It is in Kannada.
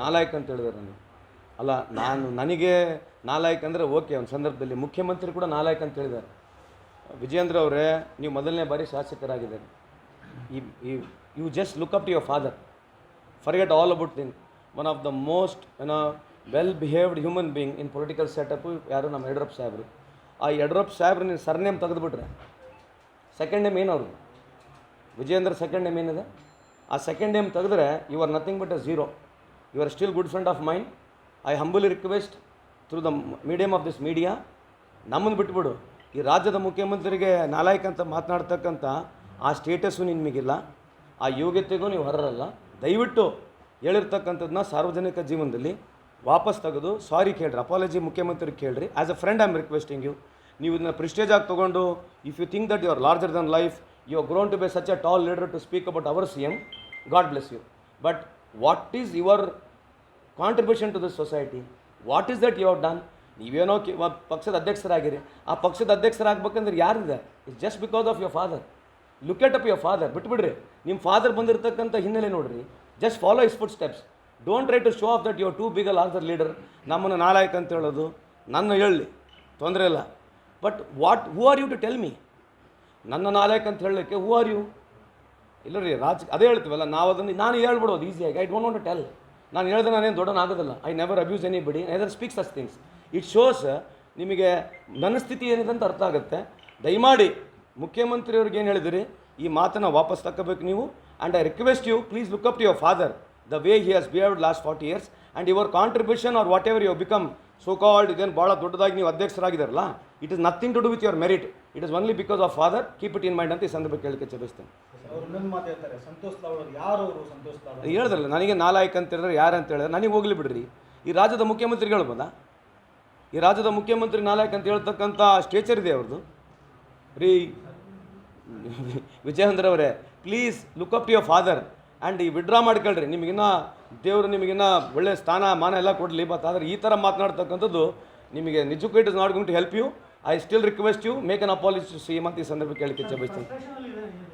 ನಾಲಾಯಕ್ ಅಂತ ಹೇಳಿದಾರೆ ನನಗೆ. ಅಲ್ಲ, ನಾನು ನನಗೆ ನಾಲಾಯಕ್ ಅಂದರೆ ಓಕೆ, ಒಂದು ಸಂದರ್ಭದಲ್ಲಿ ಮುಖ್ಯಮಂತ್ರಿ ಕೂಡ ನಾಲಾಯಕ್ ಅಂತ ಹೇಳಿದ್ದಾರೆ. ವಿಜೇಂದ್ರ ಅವರೇ, ನೀವು ಮೊದಲನೇ ಬಾರಿ ಶಾಸಕರಾಗಿದ್ದಾರೆ. ಈ you just look up to your father forget all about thing one of the most ಏನೋ well behaved human being in political setup ಯಾರು? ನಮ್ಮ ಯಡಿಯೂರಪ್ಪ ಸಾಹೇಬರು. ಆ ಯಡಿಯೂರಪ್ಪ ಸಾಹೇಬ್ರು ನೀವು ಸರ್ನೇಮ್ ತೆಗೆದುಬಿಟ್ರೆ ಸೆಕೆಂಡ್ ನೇಮ್ ಏನು ಅವ್ರದ್ದು? ವಿಜಯೇಂದ್ರ ಸೆಕೆಂಡ್ ನೇಮ್ ಏನಿದೆ? ಆ ಸೆಕೆಂಡ್ ನೇಮ್ ತೆಗೆದ್ರೆ you are nothing but a zero you are still good friend of mind I humbly request through the medium of this media ನಮ್ಮನ್ನು ಬಿಟ್ಬಿಡು. ಈ ರಾಜ್ಯದ ಮುಖ್ಯಮಂತ್ರಿಗೆ ನಾಲಾಯಕ್ ಅಂತ ಮಾತನಾಡ್ತಕ್ಕಂಥ ಆ ಸ್ಟೇಟಸ್ಸು ನಿಮಗಿಲ್ಲ ಆ ಯೋಗ್ಯತೆಗೂ ನೀವು ಹೊರರಲ್ಲ ದಯವಿಟ್ಟು ಹೇಳಿರ್ತಕ್ಕಂಥದ್ದನ್ನ ಸಾರ್ವಜನಿಕ ಜೀವನದಲ್ಲಿ ವಾಪಸ್ ತೆಗೆದು ಸಾರಿ ಕೇಳ್ರಿ ಅಪಾಲಜಿ ಮುಖ್ಯಮಂತ್ರಿಗೆ ಕೇಳ್ರಿ. As a friend I am requesting you ನೀವು ಇದನ್ನ ಪ್ರಿಸ್ಟೇಜ್ ಆಗಿ ತೊಗೊಂಡು if you think that you are larger than life you are grown to be such a tall leader to speak about our C M God bless you but what is your contribution to the society what is that you have done ನೀವೇನೋ ಪಕ್ಷದ ಅಧ್ಯಕ್ಷರಾಗಿರಿ. ಆ ಪಕ್ಷದ ಅಧ್ಯಕ್ಷರಾಗಬೇಕಂದ್ರೆ ಯಾರಿದೆ? It's just because of your father look at up your father ಬಿಟ್ಬಿಡ್ರಿ. ನಿಮ್ಮ ಫಾದರ್ ಬಂದಿರತಕ್ಕಂಥ ಹಿನ್ನೆಲೆ ನೋಡ್ರಿ. Just follow his footsteps don't try to show off that your too big all are the leader ನಮ್ಮನ್ನು ನಾಲಾಯಕ್ ಅಂತ ಹೇಳೋದು ನನ್ನ ಹೇಳಲಿ ತೊಂದರೆ ಇಲ್ಲ. But what who are you to tell me ನನ್ನ ನಾಲಾಯಕ್ ಅಂತ ಹೇಳಲಿಕ್ಕೆ ಹೂ ಆರ್ ಯು ಇಲ್ಲ ರೀ ರಾಜ್, ಅದೇ ಹೇಳ್ತೀವಲ್ಲ ನಾವು ಅದನ್ನು ನಾನು ಹೇಳ್ಬಿಡೋದು ಈಸಿಯಾಗಿ I don't want to tell ನಾನು ಹೇಳ್ದೆ ನಾನೇನು ದೊಡ್ಡನಾಗೋದಿಲ್ಲ I never abuse anybody either speaks us things it shows ನಿಮಗೆ ನನ್ನ ಸ್ಥಿತಿ ಏನಿದೆ ಅಂತ ಅರ್ಥ ಆಗುತ್ತೆ. ದಯಮಾಡಿ ಮುಖ್ಯಮಂತ್ರಿಯವ್ರಿಗೆ ಏನು ಹೇಳಿದಿರಿ? ಈ ಮಾತನ್ನು ವಾಪಸ್ ತಗೋಬೇಕು ನೀವು. And I request you please look up to your father the way he has behaved last forty years and your contribution are whatever you become so called ಇದೇನು ಭಾಳ ದೊಡ್ಡದಾಗಿ ನೀವು ಅಧ್ಯಕ್ಷರಾಗಿದ್ದಾರಲ್ಲ it is nothing to do with your merit it is only because of father keep it in mind ಅಂತ ಈ ಸಂದರ್ಭ ಕೇಳಕ್ಕೆ ಲಾಡ್ ಹೇಳಿದ್ರಲ್ಲ ನನಗೆ ನಾಲಾಯಕ್ ಅಂತ ಹೇಳಿದ್ರೆ ಯಾರು ಅಂತ ಹೇಳಿದ್ರೆ ನನಗೆ ಹೋಗ್ಲಿ ಬಿಡ್ರಿ. ಈ ರಾಜ್ಯದ ಮುಖ್ಯಮಂತ್ರಿ ಹೇಳ್ಬೋದಾ ಈ ರಾಜ್ಯದ ಮುಖ್ಯಮಂತ್ರಿ ನಾಲಾಯಕ್ ಅಂತ ಹೇಳ್ತಕ್ಕಂಥ ಸ್ಟೇಚರ್ ಇದೆ ಅವ್ರದ್ದು ರೀ ವಿಜಯೇಂದ್ರ ಅವರೇ please look up to your father and ಈ ವಿಡ್ರಾ ಮಾಡ್ಕೊಳ್ರಿ. ನಿಮಗಿನ್ನ ದೇವರು ನಿಮಗಿನ್ನ ಒಳ್ಳೆ ಸ್ಥಾನ ಮಾನ ಎಲ್ಲ ಕೊಡಲಿ ಬಟ್ ಆದರೆ ಈ ಥರ ಮಾತನಾಡ್ತಕ್ಕಂಥದ್ದು ನಿಮಗೆ ನಿಜಕ್ಕೂ it is not going to help you I still request you make an a policy to C M ಅಂತ